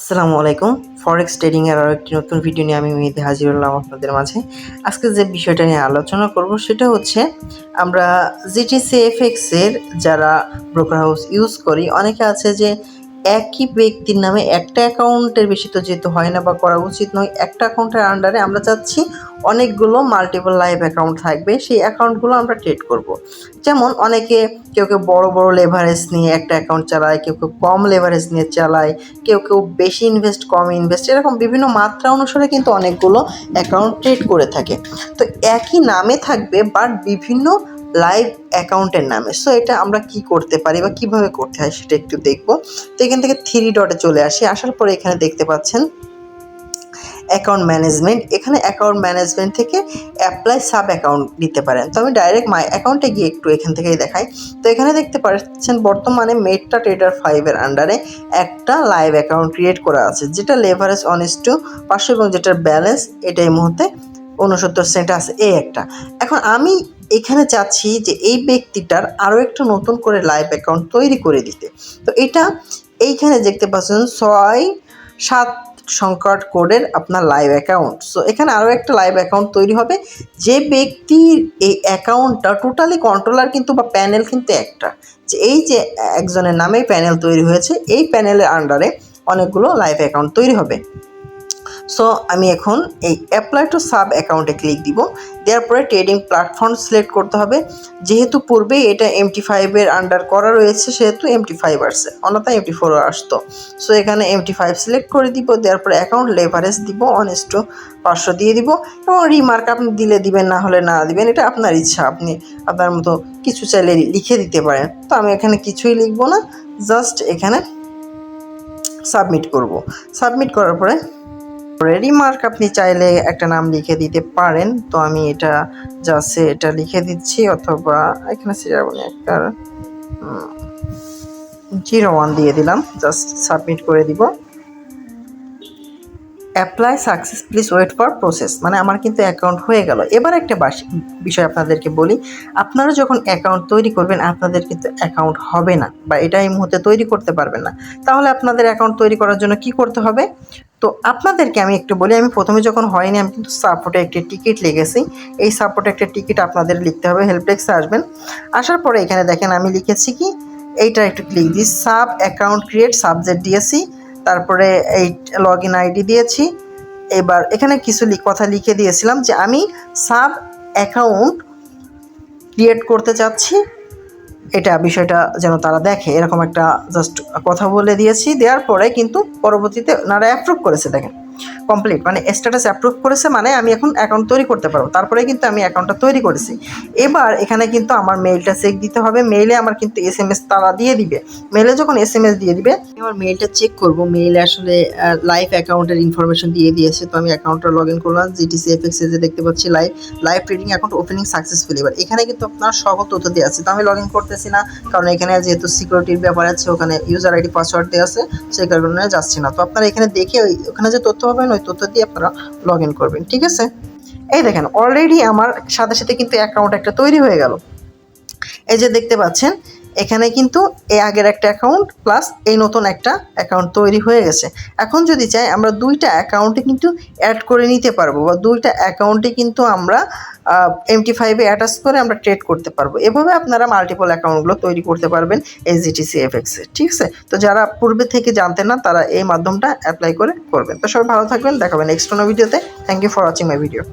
আসসালামু আলাইকুম। Forex trading এর আরও একটি নতুন ভিডিও নিয়ে আমি মেহেদি হাজির হলাম আপনাদের মাঝে। আজকে যে বিষয়টা নিয়ে আলোচনা করব সেটা হচ্ছে, আমরা জিটিসি এফএক্স এর যারা ব্রোকার হাউস ইউজ করি, অনেকে আছে যে একই ব্যক্তির নামে একটা অ্যাকাউন্টের বেশি তো যেহেতু হয় না বা করা উচিত নয়, একটা অ্যাকাউন্টের আন্ডারে আমরা চাচ্ছি অনেকগুলো মাল্টিপল লাইভ অ্যাকাউন্ট থাকবে, সেই অ্যাকাউন্টগুলো আমরা ট্রেড করব। যেমন অনেকে কেউ কেউ বড় বড় লেভারেজ নিয়ে একটা অ্যাকাউন্ট চালায়, কেউ কেউ কম লেভারেজ নিয়ে চালায়, কেউ কেউ বেশি ইনভেস্ট কম ইনভেস্ট এরকম বিভিন্ন মাত্রা অনুসারে কিন্তু অনেকগুলো অ্যাকাউন্ট ট্রেড করে থাকে তো একই নামে থাকবে বাট বিভিন্ন লাইভ অ্যাকাউন্টের নামে। সো এটা আমরা কি করতে পারি বা কীভাবে করতে হয় সেটা একটু দেখব। তো এখান থেকে থ্রি ডটে চলে আসি। আসার পরে এখানে দেখতে পাচ্ছেন অ্যাকাউন্ট ম্যানেজমেন্ট এখানে অ্যাকাউন্ট ম্যানেজমেন্ট থেকে অ্যাপ্লাই সাব অ্যাকাউন্ট দিতে পারেন। তো আমি ডাইরেক্ট মাই অ্যাকাউন্টে গিয়ে একটু এখান থেকেই দেখাই। তো এখানে দেখতে পাচ্ছেন বর্তমানে মেটটা ট্রেডার ফাইভের আন্ডারে একটা লাইভ অ্যাকাউন্ট ক্রিয়েট করা আছে, যেটা লেভারেজ অনেস টু পাঁচশো এবং যেটার ব্যালেন্স এটা এই মুহূর্তে উনসত্তর সেন্ট আছে। এই একটা। এখন আমি এখানে চাচ্ছি যে এই ব্যক্তিটার আরও একটা নতুন করে লাইভ অ্যাকাউন্ট তৈরি করে দিতে। তো এটা এইখানে দেখতে পাচ্ছেন ছয় সাত সংকট কোডের আপনার লাইভ অ্যাকাউন্ট সো এখানে আরও একটা লাইভ অ্যাকাউন্ট তৈরি হবে। যে ব্যক্তির এই অ্যাকাউন্টটা টোটালি কন্ট্রোলার কিন্তু বা প্যানেল কিন্তু একটা। যে এই যে একজনের নামেই প্যানেল তৈরি হয়েছে, এই প্যানেলের আন্ডারে অনেকগুলো লাইভ অ্যাকাউন্ট তৈরি হবে। সো আমি এখন এই অ্যাপ্লাই টু সাব অ্যাকাউন্টে ক্লিক দিব। দেওয়ার পরে ট্রেডিং প্ল্যাটফর্ম সিলেক্ট করতে হবে। যেহেতু পূর্বে এটা এমটি ফাইভের আন্ডার করা রয়েছে, সেহেতু এমটি ফাইভ আসছে। অন্যথা এমটি ফোরও আসতো। সো এখানে এমটি ফাইভ সিলেক্ট করে দিব। দেওয়ার পরে অ্যাকাউন্ট লেভারেজ দিব অনেস টু পাঁচশো দিয়ে দিব। এবং রিমার্ক আপনি দিলে দিবেন, না হলে না দিবেন, এটা আপনার ইচ্ছা। আপনি আপনার মতো কিছু চাইলে লিখে দিতে পারেন। তো আমি এখানে কিছুই লিখব না জাস্ট এখানে সাবমিট করব। সাবমিট করার পরে রেডি মার্ক আপনি চাইলে একটা নাম লিখে দিতে পারেন। তো আমি এটা জাস্ট এটা লিখে দিচ্ছি অথবা এখানে সিরাবনি একটা জিরো ওয়ান দিয়ে দিলাম। জাস্ট সাবমিট করে দিব। Apply success please wait for process মানে আমার কিন্তু অ্যাকাউন্ট হয়ে গেল। এবার একটা বিষয় আপনাদেরকে বলি। আপনারা যখন অ্যাকাউন্ট তৈরি করবেন, আপনাদের কিন্তু অ্যাকাউন্ট হবে না বা এটা এই মুহূর্তে তৈরি করতে পারবেন না। তাহলে আপনাদের অ্যাকাউন্ট তৈরি করার জন্য কি করতে হবে? তো আপনাদেরকে আমি একটু বলি, আমি প্রথমে যখন হয়নি, আমি কিন্তু সাপোর্টে একটি টিকিট লিখেছি। এই সাপোর্টে একটা টিকিট আপনাদের লিখতে হবে হেল্পডেস্কে আসবেন। আসার পরে এখানে দেখেন আমি লিখেছি কি? এইটা একটু ক্লিক দিই। সাব অ্যাকাউন্ট ক্রিয়েট সাবজেক্ট দিয়েছি তারপরে এই লগ ইন আইডি দিয়েছি। এবার এখানে কিছু কথা লিখে দিয়েছিলাম যে আমি সাব অ্যাকাউন্ট ক্রিয়েট করতে চাচ্ছি। এটা বিষয়টা যেন তারা দেখে। এরকম একটা জাস্ট কথা বলে দিয়েছি। দেওয়ার পরে কিন্তু পরবর্তীতে ওনারা অ্যাপ্রুভ করেছে, দেখেন। কমপ্লিট মানে স্ট্যাটাস অ্যাপ্রুভ করেছে মানে আমি এখন অ্যাকাউন্ট তৈরি করতে পারব। তারপরে কিন্তু আমি অ্যাকাউন্টটা তৈরি করেছি। এবার এখানে কিন্তু আমার মেইলটা চেক দিতে হবে। মেইলে আমার কিন্তু এস এম এস তারা দিয়ে দিবে। মেইলে যখন এস এম এস দিয়ে দিবে, আমি আমার মেইলটা চেক করব। মেইলে আসলে লাইভ অ্যাকাউন্টের ইনফরমেশন দিয়ে দিয়েছে। তো আমি অ্যাকাউন্টটা লগ ইন করলাম। জিটিসি এফএক্স যে দেখতে পাচ্ছি live live trading account opening successful এবার এখানে কিন্তু আপনার সকল তথ্য দেওয়া আছে। তো আমি লগ ইন করতেছি না, কারণ এখানে যেহেতু সিকিউরিটির ব্যাপার আছে, ওখানে ইউজার আইডি পাসওয়ার্ড দেওয়া আছে, সেই কারণে যাচ্ছি না। তো আপনারা এখানে দেখে ওই, ওখানে যে তথ্য পাবেন ওই তথ্য দিয়ে আপনারা লগ ইন করবেন, ঠিক আছে? এই দেখেন অলরেডি আমার সাথে সাথে কিন্তু অ্যাকাউন্ট একটা তৈরি হয়ে গেল। এই যে দেখতে পাচ্ছেন, এখানে কিন্তু এই আগের একটা অ্যাকাউন্ট প্লাস এই নতুন একটা অ্যাকাউন্ট তৈরি হয়ে গেছে। এখন যদি চাই, আমরা দুইটা অ্যাকাউন্টে কিন্তু অ্যাড করে নিতে পারব বা দুইটা অ্যাকাউন্টে কিন্তু আমরা এমটি ফাইভে অ্যাটাচ করে আমরা ট্রেড করতে পারব। এভাবে আপনারা মাল্টিপল অ্যাকাউন্টগুলো তৈরি করতে পারবেন এসজিটিসি এফএক্সে ঠিক আছে? তো যারা পূর্বে থেকে জানতেন না, তারা এই মাধ্যমটা অ্যাপ্লাই করে করবেন। তো সবাই ভালো থাকবেন, দেখাবেন নেক্সট কোনো ভিডিওতে thank you for watching my video